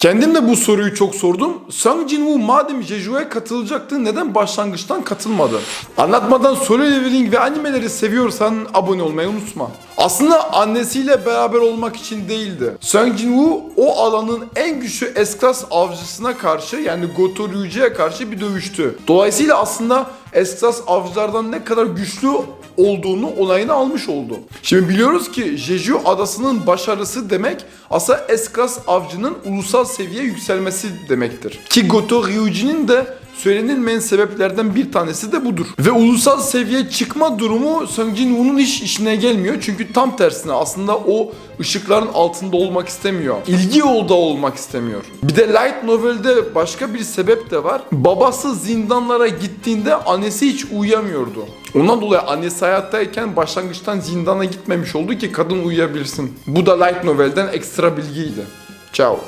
Kendim de bu soruyu çok sordum. Sung Jin-woo madem Jeju'ya katılacaktı neden başlangıçtan katılmadı? Anlatmadan solo leveling ve animeleri seviyorsan abone olmayı unutma. Aslında annesiyle beraber olmak için değildi. Sung Jin-woo o alanın en güçlü S-Class avcısına karşı yani Goto karşı bir dövüştü. Dolayısıyla aslında S-Class avcılardan ne kadar güçlü olduğunu onayını almış oldu. Şimdi biliyoruz ki Jeju adasının başarısı demek aslında S-Class avcının ulusal seviye yükselmesi demektir. Ki Goto Ryuji'nin de söylenilmeyen sebeplerden bir tanesi de budur. Ve ulusal seviye çıkma durumu Sung Jin-woo'nun hiç işine gelmiyor. Çünkü tam tersine aslında o ışıkların altında olmak istemiyor. İlgi yolda olmak istemiyor. Bir de Light Novel'de başka bir sebep de var. Babası zindanlara gittiğinde annesi hiç uyuyamıyordu. Ondan dolayı annesi hayattayken başlangıçtan zindana gitmemiş oldu ki kadın uyuyabilsin. Bu da Light Novel'den ekstra bilgiydi. Ciao.